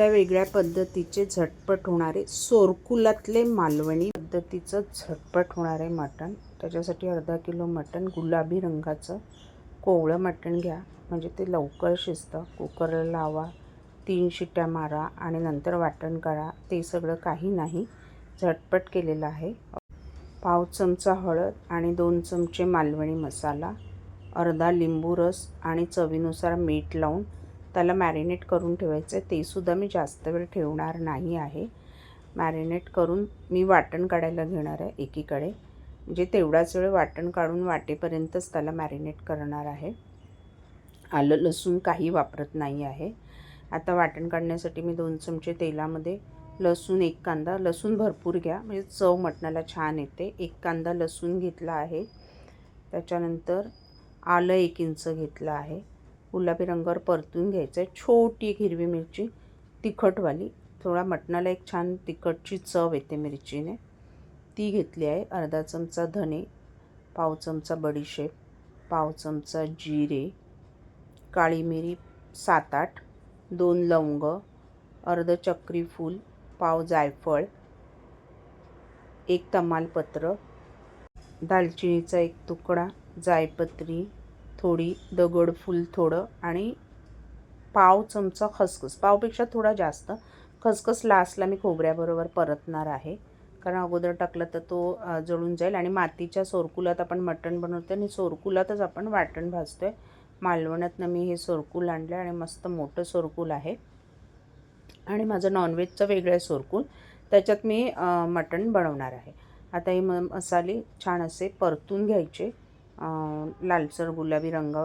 वेगळ्या पद्धतीचे झटपट होणारे सोरकुलातले मालवणी पद्धतीचं झटपट होणारे मटण. त्याच्यासाठी अर्धा किलो मटण गुलाबी रंगाचं कोवळं मटण घ्या. म्हणजे ते लवकर शिजतं. कुकरला लावा तीन शिट्ट्या मारा आणि नंतर वाटण करा. ते सगळं काही नाही. झटपट केलेलं आहे. पाव चमचा हळद आणि दोन चमचे मालवणी मसाला अर्धा लिंबू रस आणि चवीनुसार मीठ लावून त्याला मॅरिनेट करून ठेवायचं आहे तेसुद्धा मी जास्त वेळ ठेवणार नाही आहे. मॅरिनेट करून मी वाटण काढायला घेणार आहे एकीकडे. म्हणजे तेवढाच वेळ वाटण काढून वाटेपर्यंतच त्याला मॅरिनेट करणार आहे. आलं लसूण काही वापरत नाही आहे. आता वाटण काढण्यासाठी मी दोन चमचे तेलामध्ये लसूण एक कांदा लसूण भरपूर घ्या. म्हणजे चव मटणाला छान येते. एक कांदा लसूण घेतला आहे. त्याच्यानंतर आलं एक इंच घेतलं आहे. गुलाबी रंगावर परतून घ्यायचं आहे छोटी एक हिरवी मिरची तिखटवाली. थोडा मटणाला एक छान तिखटची चव येते मिरचीने. ती घेतली आहे. अर्धा चमचा धने पाव चमचा बडीशेप पाव चमचा जिरे काळी मिरी सात आठ दोन लवंग अर्ध चक्री फूल पाव जायफळ एक तमालपत्र दालचिनीचा एक तुकडा जायपत्री थोडी दगडफूल थोडं आणि पाव चमचा खसखस. पावपेक्षा थोडा जास्त. खसखस लास्टला मी खोबऱ्याबरोबर परतणार आहे. कारण अगोदर टाकलं तर तो जळून जाईल आणि मातीच्या सोरकुलात आपण मटण बनवतो आणि सोरकुलातच आपण वाटण भाजतो आहे मालवणातनं मी हे सोरकूल आणलं आणि मस्त मोठं सोरकूल आहे. आणि माझं नॉनव्हेजचं वेगळं आहे सोरकूल. त्याच्यात मी मटण बनवणार आहे. आता हे म मसाले छान असे परतून घ्यायचे. लालसर गुलाबी रंग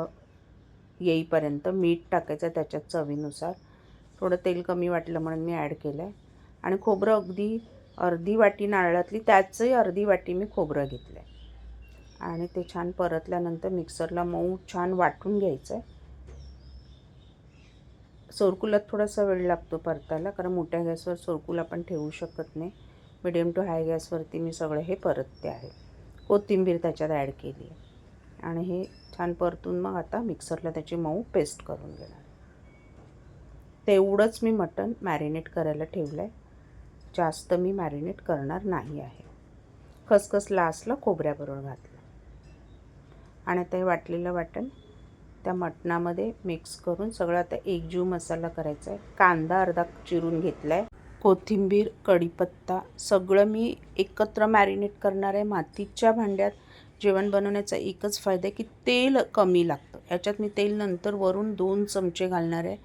येईपर्यंत मीठ टाकायचं त्याच्यात चवीनुसार. थोडं तेल कमी वाटलं म्हणून मी ॲड केलं आहे आणि खोबरं अगदी अर्धी वाटी नारळातली त्याचंही अर्धी वाटी मी खोबरं घेतलं आहे आणि ते छान परतल्यानंतर मिक्सरला मऊ छान वाटून घ्यायचं आहे सोरकुलात थोडासा वेळ लागतो परतायला कारण मोठ्या गॅसवर सोरकुल आपण ठेवू शकत नाही. मिडियम टू हाय गॅसवरती मी सगळं हे परतते आहे. कोथिंबीर त्याच्यात ॲड केली आहे आणि हे छान परतून मग आता मिक्सरला त्याची मऊ पेस्ट करून घेणार. तेवढंच मी मटण मॅरिनेट करायला ठेवलं आहे जास्त मी मॅरिनेट करणार नाही आहे. खसखस लास्टला खोबऱ्याबरोबर घातलं. आणि आता हे वाटलेलं वाटण त्या मटणामध्ये मिक्स करून सगळं आता एकजीव मसाला करायचा आहे. कांदा अर्धा चिरून घेतला आहे कोथिंबीर कढीपत्ता सगळं मी एकत्र मॅरिनेट करणार आहे. मातीच्या भांड्यात जेवण बनवण्याचा एकच फायदा आहे की तेल कमी लागतं. याच्यात मी तेल नंतर वरून दोन चमचे घालणार आहे.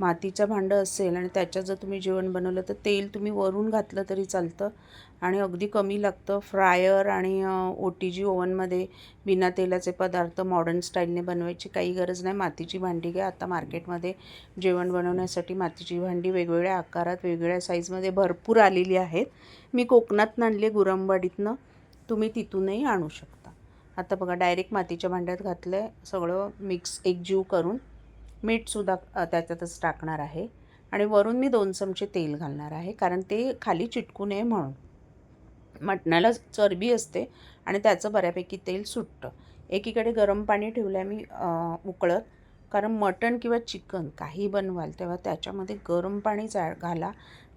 मातीचं भांडं असेल आणि त्याच्यात जर तुम्ही जेवण बनवलं तर तेल तुम्ही वरून घातलं तरी चालतं आणि अगदी कमी लागतं. फ्रायर आणि ओ टी जी ओव्हनमध्ये बिना तेलाचे पदार्थ मॉडर्न स्टाईलने बनवायची काही गरज नाही. मातीची भांडी घ्या. आता मार्केटमध्ये जेवण बनवण्यासाठी मातीची भांडी वेगवेगळ्या आकारात वेगवेगळ्या साईजमध्ये भरपूर आलेली आहेत. मी कोकणातून आणले गुरंबाडीतनं. तुम्ही तिथूनही आणू शकता. आता बघा डायरेक्ट मातीच्या भांड्यात घातलं आहे सगळं मिक्स एकजीव करून मीठसुद्धा त्याच्यातच टाकणार आहे. आणि वरून मी दोन चमचे तेल घालणार आहे कारण ते खाली चिटकू नये म्हणून. मटणाला चरबी असते आणि त्याचं बऱ्यापैकी तेल सुटतं. एकीकडे गरम पाणी ठेवलं आहे मी उकळत. कारण मटण किंवा चिकन काही बनवाल तेव्हा त्याच्यामध्ये गरम पाणी जा घाला.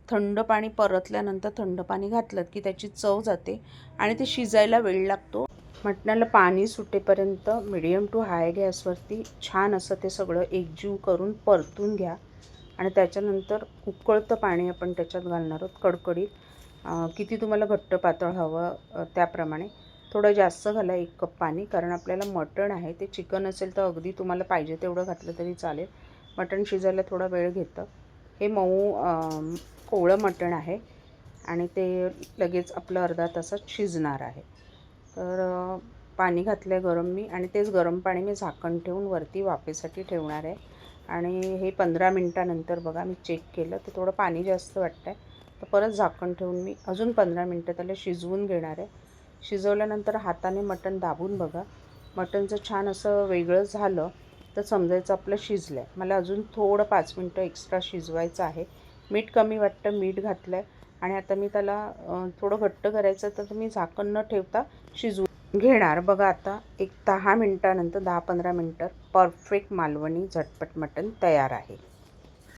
थंड पाणी परतल्यानंतर थंड पाणी घातलं की त्याची चव जाते आणि ते शिजायला वेळ लागतो. मटणाला पाणी सुटेपर्यंत मिडियम टू हाय गॅसवरती छान असं ते सगळं एकजीव करून परतून घ्या. आणि त्याच्यानंतर उकळतं पाणी आपण त्याच्यात घालणार आहोत कडकडीत. किती तुम्हाला घट्ट पातळ हवं त्याप्रमाणे. थोडं जास्त घाला एक कप पाणी कारण आपल्याला मटण आहे ते चिकन असेल तर अगदी तुम्हाला पाहिजे तेवढं घातलं तरी चालेल. मटण शिजायला थोडा वेळ घेतं. हे मऊ कोवळं मटण आहे आणि ते लगेच आपलं अर्धा तासात शिजणार आहे. तर पाणी घातलं आहे गरम मी आणि तेच गरम पाणी मी झाकण ठेवून वरती वाफेसाठी ठेवणार आहे. आणि हे पंधरा मिनटानंतर बघा मी चेक केलं तर थोडं पाणी जास्त वाटतं आहे तर परत झाकण ठेवून मी अजून पंधरा मिनटं त्याला शिजवून घेणार आहे. शिजवल्यानंतर हाताने मटण दाबून बघा. मटण जर छान असं वेगळं झालं तर समजायचं आपलं शिजलं आहे मला अजून थोडं पाच मिनटं एक्स्ट्रा शिजवायचं आहे. मीठ कमी वाटतं मीठ घातलं आहे आणि आता मी त्याला थोडं घट्ट करायचं तर मी झाकण न ठेवता शिजवून घेणार. बघा आता एक दहा मिनटानंतर दहा पंधरा मिनटं परफेक्ट मालवणी झटपट मटण तयार आहे.